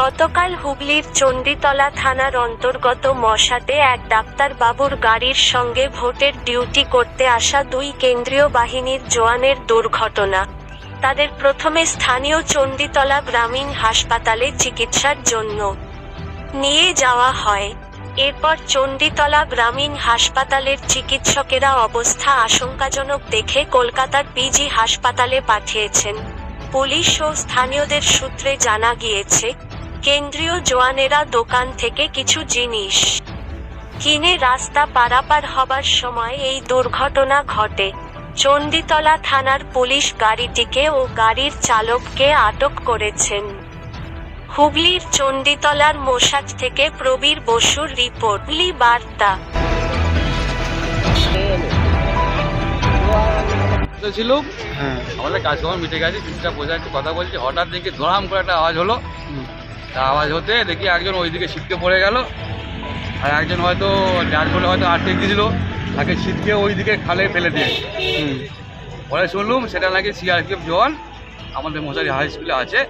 গতকাল হুগলির চণ্ডীতলা থানার অন্তর্গত মশাতে এক ডাক্তারবাবুর গাড়ির সঙ্গে ভোটের ডিউটি করতে আসা দুই কেন্দ্রীয় বাহিনীর জোয়ানের দুর্ঘটনা। তাদের প্রথমে স্থানীয় চণ্ডীতলা গ্রামীণ হাসপাতালে চিকিৎসার জন্য নিয়ে যাওয়া হয়। এরপর চণ্ডীতলা গ্রামীণ হাসপাতালের চিকিৎসকেরা অবস্থা আশঙ্কাজনক দেখে কলকাতার পিজি হাসপাতালে পাঠিয়েছেন। পুলিশ ও স্থানীয়দের সূত্রে জানা গিয়েছে কেন্দ্রীয় জোয়ানেরা দোকান থেকে কিছু জিনিস কিনে রাস্তা পারাপার হবার সময় এই দুর্ঘটনা ঘটে। চণ্ডীতলা থানার পুলিশ গাড়িটিকে ও গাড়ির চালককে আটক করেছেন। হুগলির চণ্ডীতলার মোশাট থেকে প্রবীর বসুর রিপোর্ট। হুগলি বার্তা। ছিল? হ্যাঁ। আমাদের কাজকর্ম মিটে গেছে বোঝা একটু কথা বলছি। হঠাৎ দেখি ধরাম করে একটা আওয়াজ হলো। তা আওয়াজ হতে দেখি একজন ওইদিকে ছিটকে পড়ে গেল। আর একজন হয়তো ডাল করে হয়তো আটকে গিয়েছিল তাকে ছিটকে ওইদিকে খালে ফেলে দিয়ে হুম। পরে শুনলুম সেটা নাকি সিআরপিএফ জওয়ান আমাদের মশারি হাই স্কুলে আছে।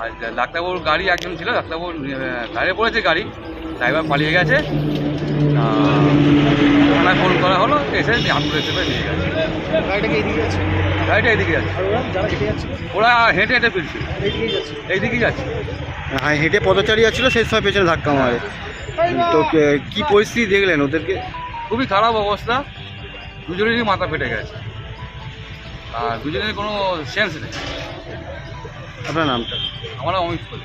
আর ডাক্তারবাবুর গাড়ি একজন ছিল ডাক্তারবাবুর গাড়ি পড়েছে গাড়ি ড্রাইভার পালিয়ে গেছে তা থানায় ফোন করা হলো এসে অ্যাম্বুলেন্স করে নিয়ে গেছে। গাড়িটা কি এদিকে যাচ্ছে। গাড়িটা এদিকে যাচ্ছে। ওরা যারা হেঁটে হেঁটে ফিরছে। এইদিকেই যাচ্ছে। এইদিকেই যাচ্ছে। হ্যাঁ হেঁটে পদচারী যাচ্ছিল সেই সময় পেছনে ধাক্কা মারে। তো কে- পরিস্থিতি দেখলেন ওদেরকে? খুবই খারাপ অবস্থা। দুজনেরই মাথা ফেটে গেছে। আর দুজনের কোনো সেন্স নেই। আপনার নামটা? আমরা অমিত করি